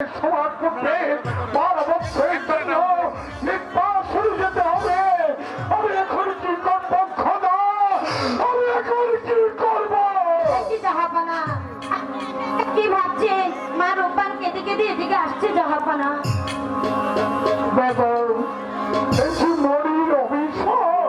সমাজ করতে বারো জন্য নির্বাসনে যেতে হবে আমি এখন কি করব খোদা আমি এখন কি করব জাহাপানা কি ভাবছেন মা রূপান কেঁদে কেঁদে এদিকে আসছে জাহাপানা বাবা এসে মরির অভিশাপ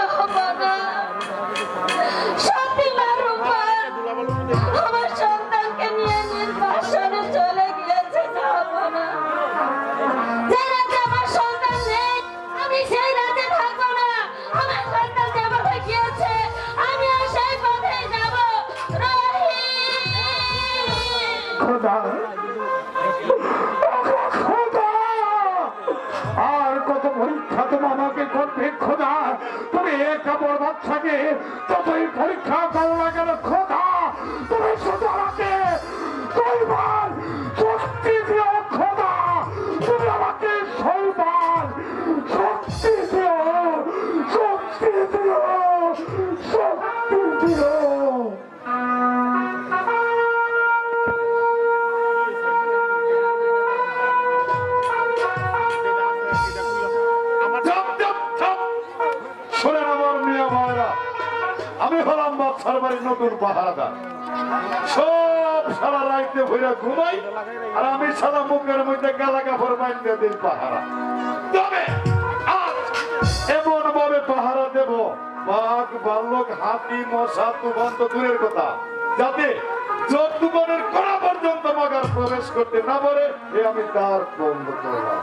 একটা বরবাদ থাকে যতই পরীক্ষা করো না কেন, খোদা, তুমি শুধু আমাকে খোদা, তুমি আমাকে সৌবার শক্তি দিও। বাচ্চার নতুন পাহারাদার। সব সারা রাইতে ভইরা ঘুমাই, আর আমি সারা মুখের মধ্যে গালা কাপড় বাইন্দে দিন পাহারা। তবে এমন ভাবে পাহারা দেব, বাঘ বাল্যক হাতি, মশা, তুফান তো দূরের কথা, যাতে চোখ তুফানের কড়া পর্যন্ত মগার প্রবেশ করতে না পারে, এ আমি তার বন্ধ করলাম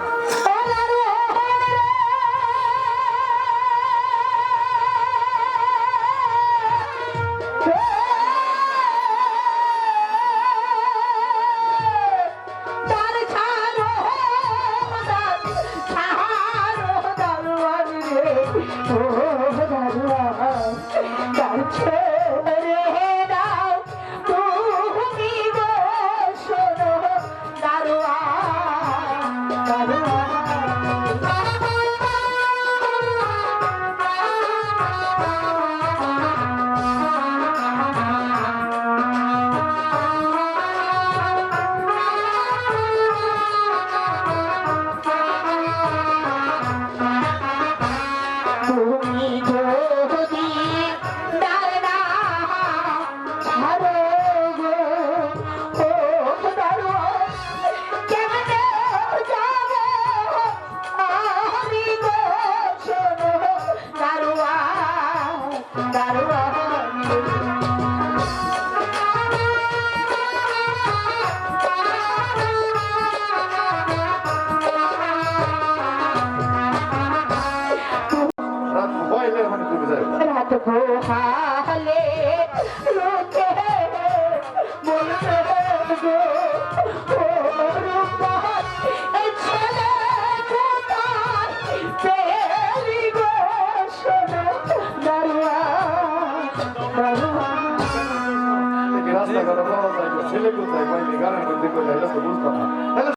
যায় না, ছেলে কোথায় গানের মধ্যে কোথায় এটা তো বুঝতাম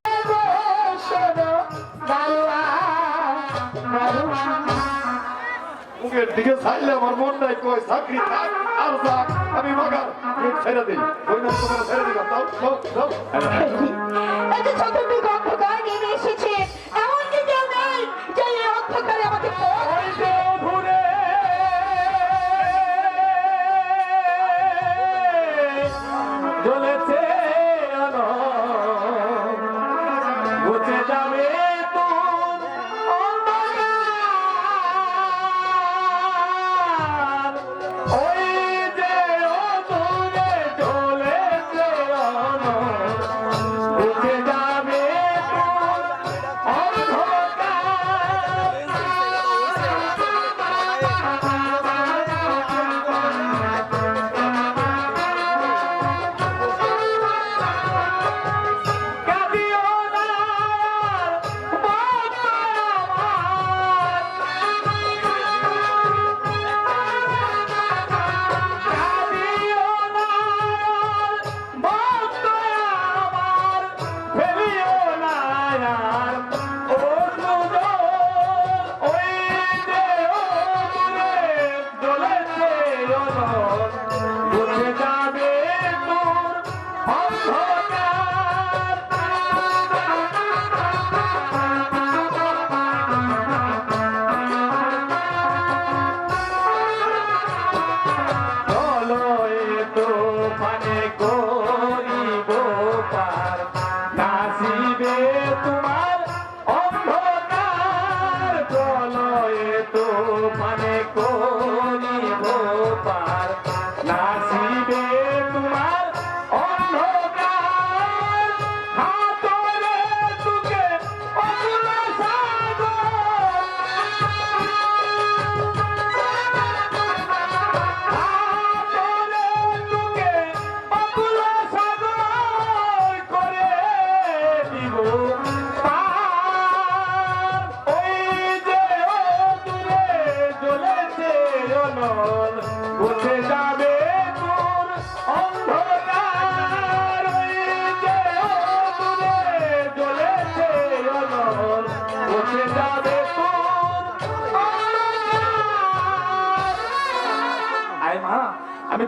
মুখের দিকে চাইলে আমার মন নাই, কয়, চাকরি থাক, আর থাক আমি মাগার। ছেড়ে দিই। ওই না তোমার ছেড়ে দিলাম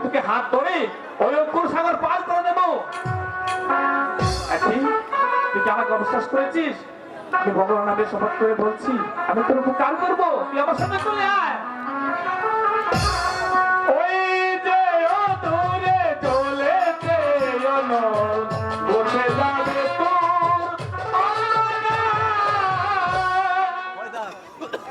তোকে হাত ধরে ওই অঙ্কুর সাগর পার করে দেবো। তুই কি আমাকে অবিশ্বাস করেছিস? আমি ভগবান আমি শপথ করে বলছি, আমি তোর কাল করব। তুই আমার সাথে চলে আয়।